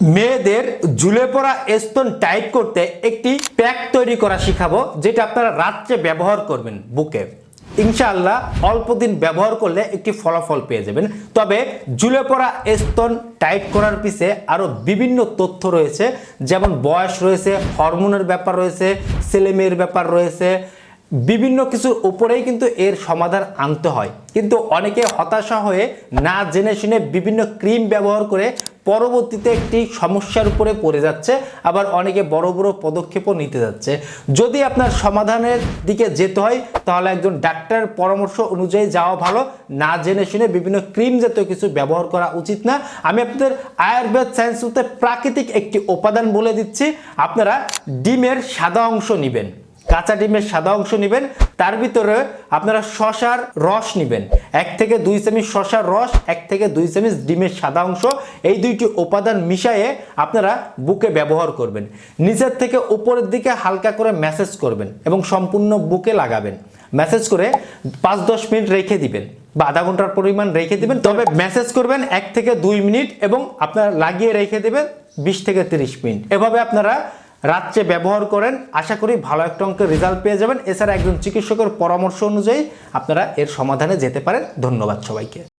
মেয়েদের ঝুলে পড়া স্তন টাইট করতে একটি প্যাক তৈরি করা শিখাবো, যেটা আপনারা রাত্রে ব্যবহার করবেন বুকে। ইনশাআল্লাহ অল্প দিন ব্যবহার করলে একটি ফলাফল পেয়ে যাবেন। তবে ঝুলে পড়া স্তন টাইট করার পিছে আরও বিভিন্ন তথ্য রয়েছে, যেমন বয়স রয়েছে হরমোনের ব্যাপার রয়েছে, ছেলেমেয়ের ব্যাপার রয়েছে বিভিন্ন কিছুর উপরেই কিন্তু এর সমাধান আনতে হয়। কিন্তু অনেকে হতাশা হয়ে না জেনে শুনে বিভিন্ন ক্রিম ব্যবহার করে পরবর্তীতে একটি সমস্যার উপরে পড়ে যাচ্ছে, আবার অনেকে বড় বড় পদক্ষেপও নিতে যাচ্ছে। যদি আপনার সমাধানের দিকে যেতে হয়, তাহলে একজন ডাক্তারের পরামর্শ অনুযায়ী যাওয়া ভালো। না জেনে শুনে বিভিন্ন ক্রিম জাতীয় কিছু ব্যবহার করা উচিত না। আমি আপনাদের আয়ুর্বেদ সায়েন্স প্রাকৃতিক একটি উপাদান বলে দিচ্ছি। আপনারা ডিমের সাদা অংশ নেবেন। কাঁচা ডিমের সাদা অংশ নেবেন, তার ভিতরে আপনারা শশার রস নেবেন। এক থেকে দুই চামচ শশার রস, এক থেকে দুই চামচ ডিমের সাদা অংশ, এই দুইটি উপাদান মিশিয়ে আপনারা বুকে ব্যবহার করবেন। নিচের থেকে উপরের দিকে হালকা করে ম্যাসেজ করবেন এবং সম্পূর্ণ বুকে লাগাবেন। ম্যাসেজ করে পাঁচ দশ মিনিট রেখে দিবেন বা আধা ঘণ্টার পরিমাণ রেখে দিবেন। তবে মেসেজ করবেন এক থেকে দুই মিনিট এবং আপনারা লাগিয়ে রেখে দেবেন বিশ থেকে তিরিশ মিনিট। এভাবে আপনারা রাত্রে ব্যবহার করেন। আশা করি ভালো একটা অঙ্কের রেজাল্ট পেয়ে যাবেন। এছাড়া একজন চিকিৎসকের পরামর্শ অনুযায়ী আপনারা এর সমাধানে যেতে পারেন। ধন্যবাদ সবাইকে।